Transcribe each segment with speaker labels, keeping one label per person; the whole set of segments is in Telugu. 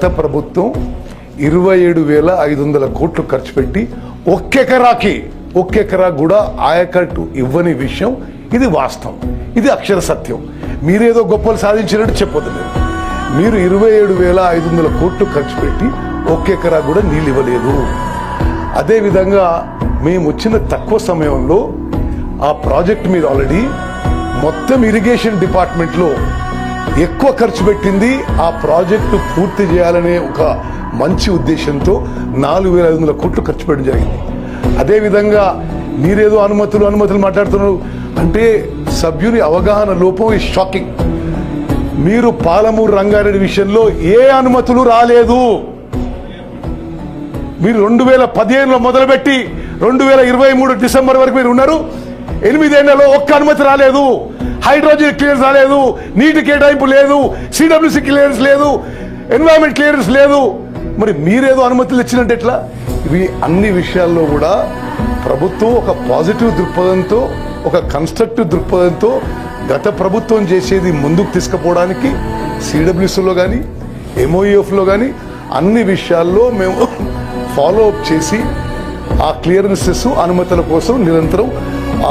Speaker 1: గత ప్రభుత్వం ఇరవై ఏడు వేల ఐదు వందల కోట్లు ఖర్చు పెట్టి ఒక్కెకరాకి ఒక్కెకరా కూడా ఆయకట్టు ఇవ్వని విషయం ఇది వాస్తవం. ఇది అక్షర సత్యం. మీరేదో గొప్పలు సాధించినట్టు చెప్పొద్దు మీరు. మీరు ఇరవై ఏడు వేల ఐదు వందల కోట్లు ఖర్చు పెట్టి ఒక్కెకరా కూడా నీళ్ళు ఇవ్వలేదు. అదేవిధంగా మేము వచ్చిన తక్కువ సమయంలో ఆ ప్రాజెక్ట్ మీద ఆల్రెడీ మొత్తం ఇరిగేషన్ డిపార్ట్మెంట్లో ఎక్కువ ఖర్చు పెట్టింది ఆ ప్రాజెక్టు పూర్తి చేయాలనే ఒక మంచి ఉద్దేశంతో నాలుగు వేల ఐదు వందల కోట్లు ఖర్చు పెట్టడం జరిగింది. అదేవిధంగా మీరేదో అనుమతులు అనుమతులు మాట్లాడుతున్నారు అంటే సభ్యుని అవగాహన లోపం ఈ షాకింగ్. మీరు పాలమూరు రంగారెడ్డి విషయంలో ఏ అనుమతులు రాలేదు. మీరు రెండు వేల పదిహేనులో మొదలుపెట్టి రెండు వేల ఇరవై మూడు డిసెంబర్ వరకు మీరు ఉన్నారు. ఎనిమిదేళ్ళలో ఒక్క అనుమతి రాలేదు. హైడ్రోజన్ క్లియరెన్స్ రాలేదు నీటి కేటాయింపు లేదు సిడబ్ల్యూసి క్లియరెన్స్ లేదు ఎన్వైరన్మెంట్ క్లియరెన్స్ లేదు. మరి మీరేదో అనుమతులు ఇచ్చినట్టు ఎట్లా? ఇవి అన్ని విషయాల్లో కూడా ప్రభుత్వం ఒక పాజిటివ్ దృక్పథంతో ఒక కన్స్ట్రక్టివ్ దృక్పథంతో గత ప్రభుత్వం చేసేది ముందుకు తీసుకుపోవడానికి సిడబ్ల్యూసీలో కానీ ఎంఓఎఫ్లో కానీ అన్ని విషయాల్లో మేము ఫాలో అప్ చేసి ఆ క్లియరెన్సెస్ అనుమతుల కోసం నిరంతరం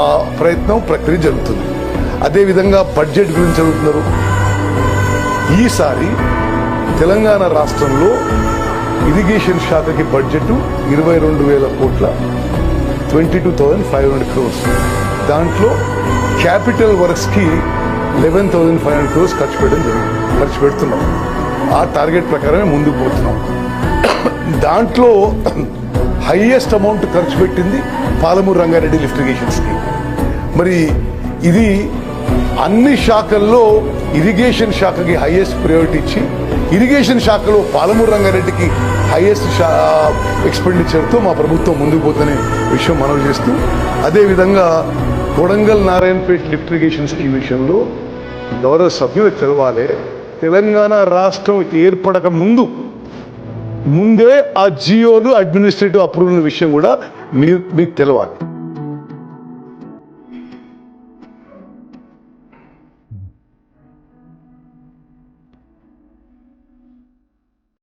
Speaker 1: ఆ ప్రయత్నం ప్రక్రియ జరుగుతుంది. అదేవిధంగా బడ్జెట్ గురించి అడుగుతున్నారు ఈసారి తెలంగాణ రాష్ట్రంలో ఇరిగేషన్ శాఖకి బడ్జెట్ ఇరవై రెండు వేల కోట్ల twenty two thousand five hundred crores. దాంట్లో capital వర్క్స్కి eleven thousand five hundred crores ఖర్చు పెట్టడం జరిగింది ఖర్చు పెడుతున్నాం. ఆ టార్గెట్ ప్రకారమే ముందుకు పోతున్నాం. దాంట్లో హైయెస్ట్ అమౌంట్ ఖర్చు పెట్టింది Palamuru Rangareddy lift irrigation scheme. మరి ఇది అన్ని శాఖల్లో ఇరిగేషన్ శాఖకి హైయెస్ట్ ప్రయారిటీ ఇచ్చి ఇరిగేషన్ శాఖలో పాలమూరు రంగారెడ్డికి హైయెస్ట్ ఎక్స్పెండిచర్తో మా ప్రభుత్వం ముందుకు పోతుందనే విషయం మనవి చేస్తూ అదేవిధంగా Kodangal Narayanpet lift irrigation scheme విషయంలో గౌరవ సభ్యులు తెలవాలి. తెలంగాణ రాష్ట్రం ఏర్పడక ముందు ముందే ఆ జియోలు అడ్మినిస్ట్రేటివ్ అప్రూవల్ విషయం కూడా మీరు మీకు తెలవాలి.